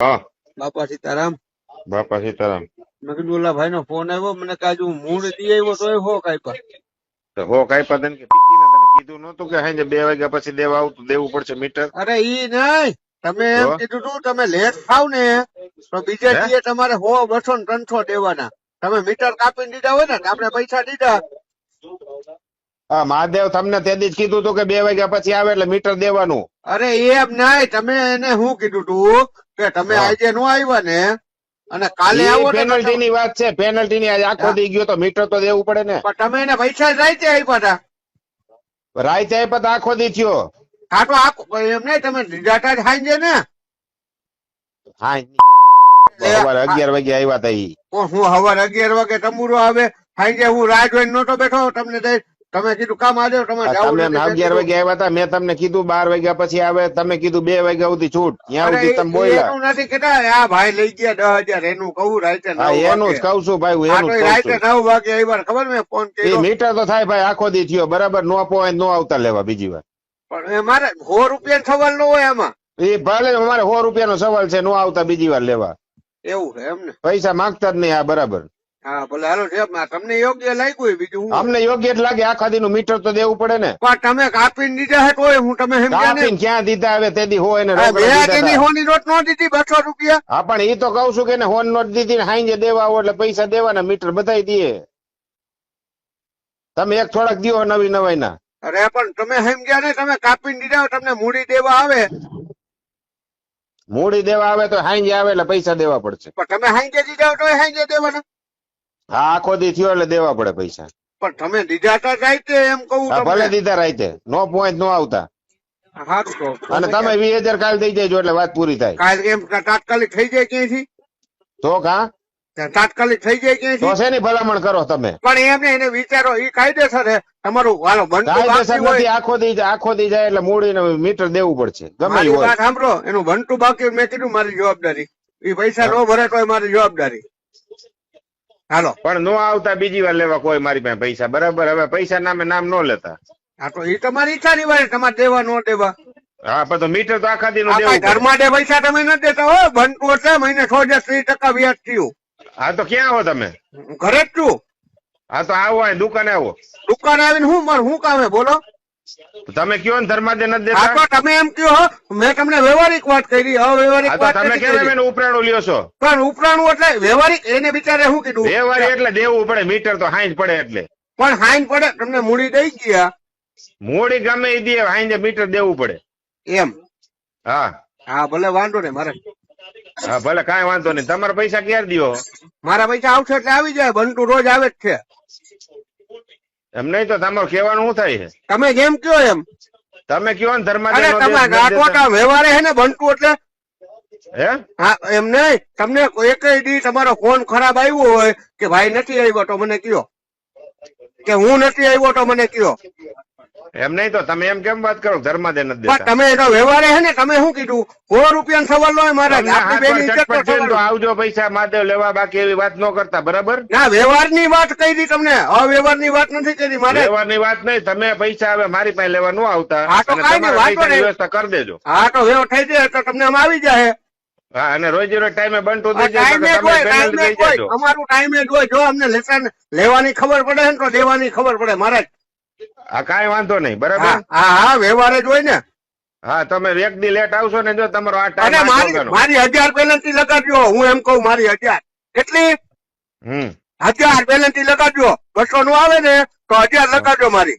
હા. બાપા સીતારામ. બાપા સીતારામ. મેં કીધું ઓલા ભાઈ નો ફોન આવ્યો મને કાજુ મૂળ દી આવ્યો તો હો તો હો કાંઈ પતન કે પીકી ના તને કીધું નતું કે હાંજે બે વાગ્યા પછી દેવા આવતું દેવું પડશે મીટર? અરે ઈ નહીં. તમે એમ કીધું તું તમે લેટ થાવ ને તો બીજે હે? દીએ તમારે હો બસો ને ત્રણસો દેવાના. તમે મીટર કાપીને દીધા હોય ને આપણે પૈસા દીધા. હા મહાદેવ તમને તે દી જ કીધું તું કે બે વાગ્યા પછી આવે એટલે મીટર દેવાનું. અરે એમ નહીં તમે એને શું કીધું તું? કે તમે આજે નો આવ્યા ને અને કાલે આવો પેનલ્ટી ની વાત છે પેનલ્ટી ની આજે આખો દઈ દી ગયો તો મીટર તો દેવું પડે ને. પણ તમે એને પૈસા રાઈતે આપ્યા હતા. રાઈતે આપ્યા તો આખો દી થયો. હા તો આખો એમ નહીં તમે ડાટા જ હાઈ ને. હા. સવારે અગિયાર વાગે આવ્યા હતા હું હું સવારે અગિયાર વાગે તંબુરો આવે સાંજે હું રાહ જોઈને નહોતો બેઠો તમને તમે કીધું કામ આજે તમે તમે અગિયાર વાગે આવ્યા હતા મેં તમને કીધું બાર વાગ્યા પછી આવે તમે કીધું બે વાગ્યા સુધી છૂટ. ત્યાં સુધી તમે બોલ્યા. એનું નથી કેતા આ ભાઈ લઈ ગયા દસ હજાર એનું કહું રાતે નવ એનું જ કહું છું ભાઈ એનું તો જ રાતે કઉ છું. નવ વાગે આવ્યા ખબર મેં ફોન કર્યો? મીટર તો થાય ભાઈ આખો દી થયો બરાબર નો પોઈન્ટ નો આવતા લેવા બીજી વાર પણ મારે સો રૂપિયા સવાલ નો હોય એમાં એ ભલે અમારે સો રૂપિયાનો સવાલ છે નો આવતા બીજી વાર લેવા. એવું એમ એમને પૈસા માંગતા જ નહીં આ બરાબર. હા ભલે. હાલો તમને યોગ્ય લાગ્યું બીજું અમને યોગ્ય જ લાગે આખા દી નું મીટર તો દેવું પડે ને. પણ તમે કાપીને દીધા હે તોય હું તમે કાપીને ક્યાં દીધા હવે તે દી હોય ને બે દીધા તેની હતા. હોની નોટ નો દીધી બસો રૂપિયા. હા પણ ઈ તો કઉ છું કે ને હોન નોટ દીધી ને હાંજે દેવા આવો એટલે પૈસા દેવાના મીટર બધાય દે. તમે એક થોડાક દિયો નવી નવાઈ ના અરે પણ તમે સમજ્યા ને તમે કાપીને દીધા તમને મૂડી દેવા આવે. મૂડી દેવા આવે તો હાઈ આવે એટલે પૈસા દેવા પડશે. પણ તમે હાઈ દીધા તો હાઈ દેવાના. હા આખો દી થયો એટલે દેવા પડે પૈસા. પણ તમે દીધા હતા જાય એમ કહું ભલે દીધા રાઈતે નો પોઈન્ટ નો આવતા. અને તમે વીસ હજાર કાલ દઈ જજો એટલે વાત પૂરી થાય. કાલ એમ તાત્કાલિક થઈ જાય ક્યાંયથી? તો કા? તાત્કાલિક થઈ જાય તો શેની ભલામણ કરો તમે? પણ એમને એને વિચારો એ કાયદેસર છે. તમારું વાલો કાયદેસર બાકી નથી. આખો દી આખો દી જાય એટલે મૂડીને મીટર દેવું પડશે. ગમે હોય. સાંભળો. એનું બનતું બાકી મેં કીધું મારી જવાબદારી. એ પૈસા નો ભરે તો મારી જવાબદારી. હાલો. પણ નો આવતા બીજી વાર લેવા કોઈ મારી પાસે પૈસા. બરાબર હવે પૈસા નામે નામ નો લેતા. હા તો એ તમારી ઈચ્છા ની વાત તમારે દેવા નો દેવા. હા પણ તો મીટર તો આખા દી નું દેવું ઘરમાં દે પૈસા તમે નથી દેતા હો. બનતું હશે મહિને છ હજાર ત્રીસ ટકા વ્યાજ થયું. હા તો ક્યાં આવો તમે? હું ઘરે જ છું. હા તો આવો દુકાને આવો. દુકાન આવીને હું મારે શું કામે બોલો. તમે કયો ને ધર્માદે નથી દેતા? તમે એમ કયો મેં તમને વ્યવહારિક વાત કરી અવ્યવહારિક વાત તમે કેમ. એને ઉપરાણું લ્યો છો? પણ ઉપરાણું એટલે વ્યવહારિક એને બિચારે શું કીધું? વ્યવહારિક એટલે દેવું પડે મીટર તો હાઈન પડે એટલે. પણ હાઈન પડે તમને મૂડી દઈ ગયા. મૂડી ગમે એ દે હાઈન મીટર દેવું પડે. એમ? હા. હા ભલે વાંધો નહીં મારે. હા ભલે કાંઈ વાંધો નહીં. તમારા પૈસા ક્યારે દ્યો? મારા પૈસા આવશે એટલે આવી જાય બનતું રોજ આવે જ છે. એમ નહીં તો તમારું કહેવાનું શું થાય છે? તમે જેમ કયો એમ? તમે કયો ને ધર્માદે તમે નથી વ્યવહારે હે ને બનતું એટલે? હે? હા એમ નહીં. તમને એક દી તમારો ફોન ખરાબ આવ્યો હોય કે ભાઈ નથી આવ્યો તો મને કયો? કે હું નથી આવ્યો તો મને કયો? એમ નહીં તો તમે એમ કેમ વાત કરો? ધર્માદે નથી દેતા. તમે એનો વ્યવહાર હે ને તમે શું કીધું? સો રૂપિયા સવાલ નો મારા નો આવજો પૈસા મહાદેવ લેવા બાકી એવી વાત ન કરતા બરાબર? ના વ્યવહારની વાત કરી તમને. અવ્યવહારની વાત નથી કરી મારે. લેવાની વાત નહીં તમે પૈસા હવે મારી પાસે લેવા ન આવતા. વ્યવસ્થા કરી દેજો. હા તો વ્યવહાર થઈ જાય તો તમને આમ આવી જાય. હા અને રોજ રોજ ટાઈમે બંધ. અમારું ટાઈમે જો અમને લેસન લેવાની ખબર પડે ને તો દેવાની ખબર પડે. મારે હા કાંઈ વાંધો નહીં બરાબર? હા હા વ્યવહાર જ હોય ને. હા તમે એક દી લેટ આવશો ને જો તમારો આ ટાઈમ મારી મારી હજાર પેલેન્ટી લગાડજો હું એમ કહું મારી હજાર. કેટલી હમ. હજાર પેલેન્ટી લગાડજો. બસો નું આવે ને તો હજાર લગાડજો મારી.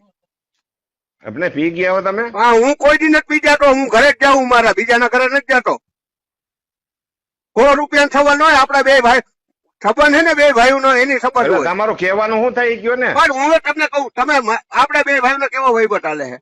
આપણે પી ગયા હો તમે? હા હું કોઈ દી નથી પી જતો હું ઘરે જ જાઉં મારા બીજાના ઘરે નથી જતો. સો રૂપિયા થવા ન હોય આપડા બે ભાઈ સંબંધ છે ને બે ભાઈ નો એની સપન હોય. તમારું કહેવાનું શું થઈ ગયું ને? પણ હું તમને કહું તમે આપડે બે ભાઈઓ કેવો વહીવટ હાલે છે?